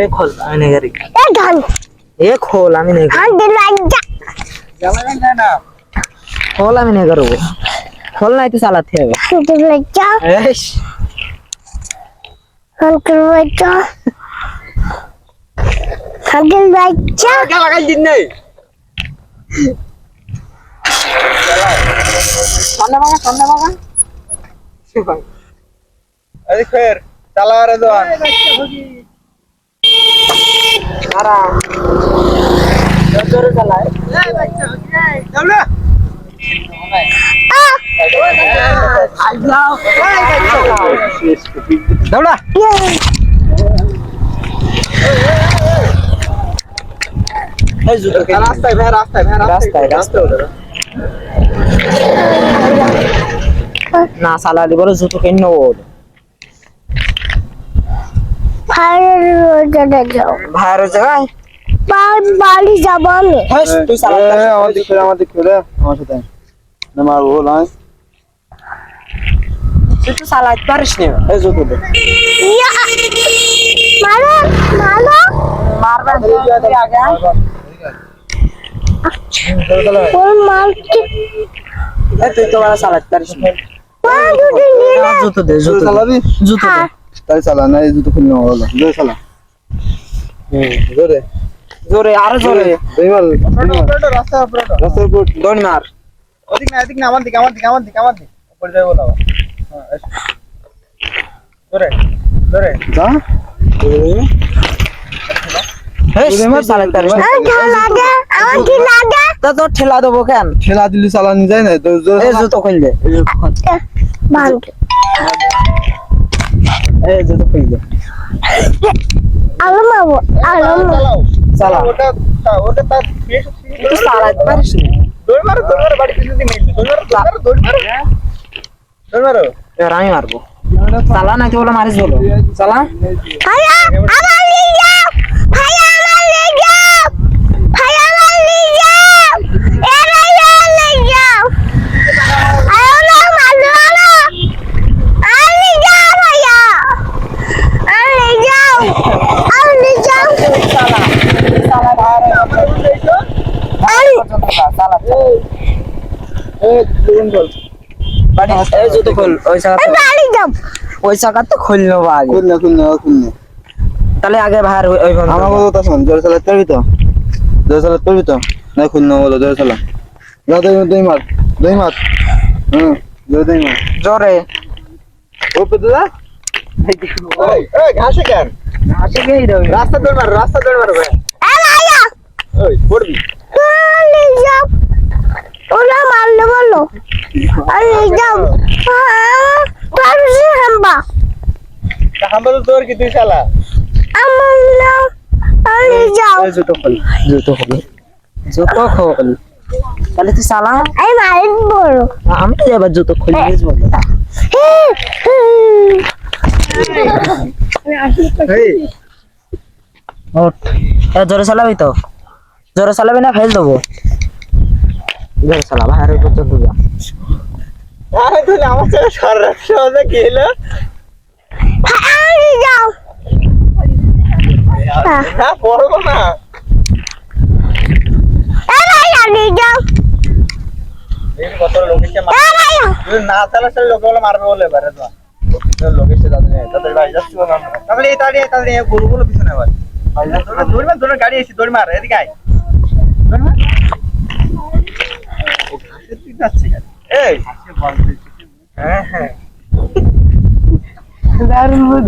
এ খোল আমি নেই গাড়ি। এ ধান এ খোল আমি রাজ্জা খোল আমি নেই খোল নাই তো চালাতে হবে। দিন রাজ্জা এস দিন নেই? ঠান্ডা বাগান ঠান্ডা বাগান এই ফের চালা রে দোয়ান। আরাম রাস্তায় রাস্তায়। রাস্তায় রাস্তায়। না চালালি বলে জুতো কিনে ওর ভাইয়ের জায়গায় বাড়ি যাব আমি। তুই ए আমাদের খেলে আমাদের খেলে আমার সাথে। না মারবো নাই তুই তো চালাতে পারিস না। এই জুতো দে। মারো মারো। মারবেন। আগে। ওর মারতে এই তুই তো আর চালাতে পারিস না জুতো দে জুতো হ্যাঁ। জোরে জোরে মার মার দিকে আমার দিকে আমার দিকে আমার দিকে উপরে হ্যাঁ তা ঠেলা দেবো কেন? ঠেলা দিলি চালানি যায় না এই জুতো খুললে। এই জুতো খুললে। আলো মারবো আলো মারবো চালা। ওটা ওটা তার তুই চালাতে পারিস না। দৌড় মারো দৌড় মারো বাড়ি পিছন দিয়ে দৌড় মারো দৌড় মারো দৌড় মারো। এবার আমি মারবো। চালা না তুই বলে মারিস বলো। চালা? আমার নিয়ে যাও ভাইয়া আমার নিয়ে যাও ভাইয়া আমার নিয়ে যাও এ ভাইয়া নিয়ে যাও আলো না মারো না আর নিয়ে যাও ভাইয়া আর নিয়ে যাও আর নিয়ে যাও আর চালা এই বাড়ি এই জুতো খোল ওই জায়গা বাড়ি যাও। ওই জায়গা তো খুললো আগে। খুলনা খুলনা খুলনা তাহলে আগে ভাইয়ের ওই- ওই আমার কথা শোন জোরে চালাতে পারবি তো? জোরে চালাতে পারবি তো? না খুলনা বলো জোরে চালা। যা দুই দুই মার দুই মার। হুম জোরে দুই মার। জোরে। ও পেদা ওই ওই ঘাসে কেন? গেই রাস্তা দৌড় মার রাস্তা দৌড় মার ভাই। ওই পড়বি আর নিয়ে যাও ওরা বলো আর যাও। পারছি হাম্বা। আমরা তো তোর কি তুই চালা আমার নাম আর যাও। জুতো খোল। জুতো খোল। জুতো খোল। তাহলে তুই চালা আমি মারি বলো আমি তো এবার জুতো খুলে দিয়েছি বলো। এই। জোরে চালাবি তো? জোরে চালাবি না ফেল দেবো। জোরে চালা ভাইয়ের পর্যন্ত যা। আরে তুই আমার সাথে সর রাখছে কি হলো? আর নিয়ে যাও। হ্যাঁ পড়ব না না চালাস লোক বলে মারবে বলে এবারে তো। লোকেশন যাচ্ছে তাদের ভাই যাচ্ছি তাহলে এই তাড়িয়ে তাড়িয়ে গরু পিছনে আবার দৌড় মার দৌড় গাড়ি এসে দৌড় মার এদিকে আয় দৌড় মার তুই যাচ্ছে গাড়ি এই। হ্যাঁ হ্যাঁ। দারুণ